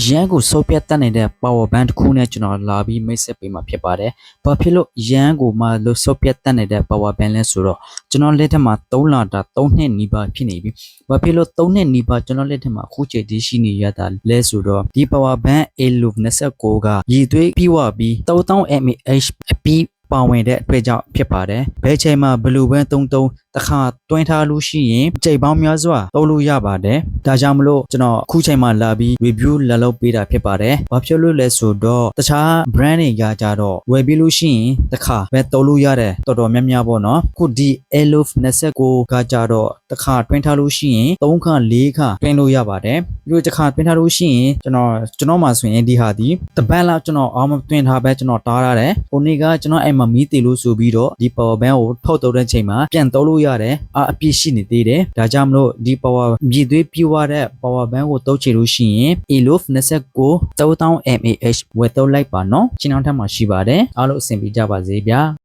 အရန်ကိုစောပြတ်တတ်နေတဲ့ power bank တစ်ခုနဲ့ကျွန်တော်လာပြီးမိတ်ဆက်ပေးမှာဖြစ်ပါတယ်။ဘာဖြစ်လို့အရန်ကိုမှလို့စောပြတ်တတ်နေတဲ့ power bank လဲဆိုတော့ကျွန်တော်လက်ထက်မှာ3လတာ3နှစ်နီးပါးဖြစ်နေပြီ။ဘာဖြစ်လို့3နှစ်နီးပါးကျွန်တော်လက်ထက်မှာအခုချိန်ထိရှိနေရတာလဲဆိုတော့ဒီ power bank A loop 29ကရည်သွေးပြီးဝပြီး3000 mAh အပြီး ပါဝင်တဲ့အတွက်ကြောင့်ဖြစ်ပါတယ်။ဘယ်ချိန်မှာဘယ်လိုပဲတုံတုံတစ်ခါတွင်းထားလို့ရှိရင်ချိန်ပေါင်းများစွာသုံးလို့ရပါတယ်။ဒါကြောင့်မလို့ကျွန်တော်အခုချိန်မှာလာပြီး review လာလုပ်ပေးတာဖြစ်ပါတယ်။ဘာဖြစ်လို့လဲဆိုတော့တခြား brand တွေကကြတော့ဝယ်ပြီးလို့ရှိရင်တစ်ခါပဲသုံးလို့ရတယ်တော်တော်များများပေါ့နော်။အခုဒီ Elof 29ကကြတော့တစ်ခါတွင်းထားလို့ရှိရင်3ခါ4ခါတွင်းလို့ရပါတယ်။ပြီးတော့တစ်ခါတွင်းထားလို့ရှိရင်ကျွန်တော်ကျွန်တော်မှဆိုရင်ဒီဟာဒီတပတ်လောက်ကျွန်တော်အောင်းမတွင်းထားပဲကျွန်တော်တားရတယ်။ဟိုနေ့ကကျွန်တော်အိမ်မှာမီးတေလို့ဆိုပြီးတော့ဒီ power bank ကိုထုတ်တော့တဲ့ချိန်မှာပြန်သုံးလို့ရတယ်။အာအပြည့်ရှိနေသေးတယ်။ဒါကြောင့်မလို့ဒီ power မြည်သွေးပြည့်ဝတဲ့ power bank ကိုတုတ်ချလို့ရှိရင် Elof 29 3000 mAh ဝယ်တော့လိုက်ပါနော်။ချင်းအောင်ထပ်မှာရှိပါတယ်။အားလုံးအဆင်ပြေကြပါစေဗျာ။